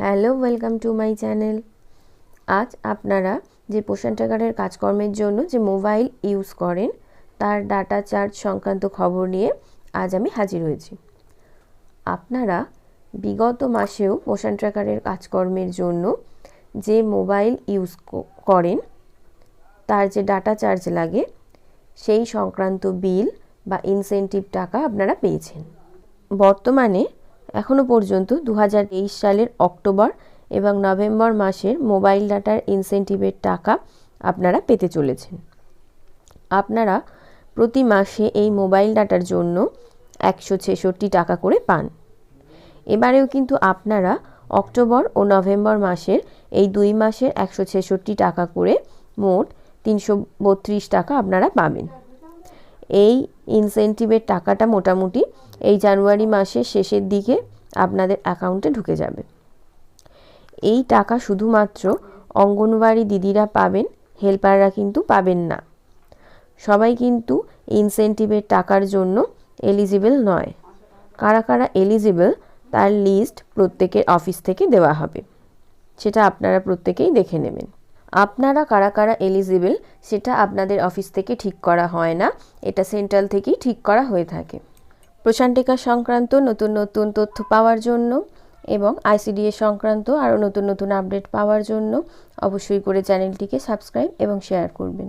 Hello, welcome to my channel. আজ আপনারা যে পোষণ ট্র্যাকারের কাজকর্মের জন্য যে মোবাইল ইউজ করেন, তার ডাটা চার্জ সংক্রান্ত খবর নিয়ে আজ আমি হাজির হয়েছি। আপনারা বিগত মাসেও পোষণ ট্র্যাকারের কাজকর্মের জন্য যে মোবাইল ইউজ করেন, তার যে ডাটা চার্জ লাগে, সেই সংক্রান্ত বিল বা ইনসেন্টিভ টাকা আপনারা পেয়েছেন। বর্তমানে এখনও পর্যন্ত দু হাজার তেইশ সালের অক্টোবর এবং নভেম্বর মাসের মোবাইল ডাটার ইনসেন্টিভের টাকা আপনারা পেতে চলেছেন। আপনারা প্রতি মাসে এই মোবাইল ডাটার জন্য একশো ছেষট্টি টাকা করে পান। এবারেও কিন্তু আপনারা অক্টোবর ও নভেম্বর মাসের এই দুই মাসের একশো ছেষট্টি টাকা করে মোট তিনশো বত্রিশ টাকা আপনারা পাবেন। এই ইনসেন্টিভের টাকাটা মোটামুটি এই জানুয়ারি মাসের শেষের দিকে আপনাদের অ্যাকাউন্টে ঢুকে যাবে। এই টাকা শুধুমাত্র অঙ্গনওয়াড়ি দিদিরা পাবেন হেল্পাররা কিন্তু পাবেন না। সবাই কিন্তু ইনসেন্টিভের টাকার জন্য এলিজিবল নয়। কারা কারা এলিজিবল তার লিস্ট প্রত্যেকের অফিস থেকে দেওয়া হবে। সেটা আপনারা প্রত্যেকেই দেখে নেবেন। আপনারা কারা কারা এলিজিবল, সেটা আপনাদের অফিস থেকে ঠিক করা হয় না। এটা সেন্ট্রাল থেকেই ঠিক করা হয়ে থাকে। প্রশান্তিকা সংক্রান্ত নতুন নতুন তথ্য পাওয়ার জন্য এবং আইসিডিএ সংক্রান্ত আরও নতুন নতুন আপডেট পাওয়ার জন্য অবশ্যই করে চ্যানেলটিকে সাবস্ক্রাইব এবং শেয়ার করবেন।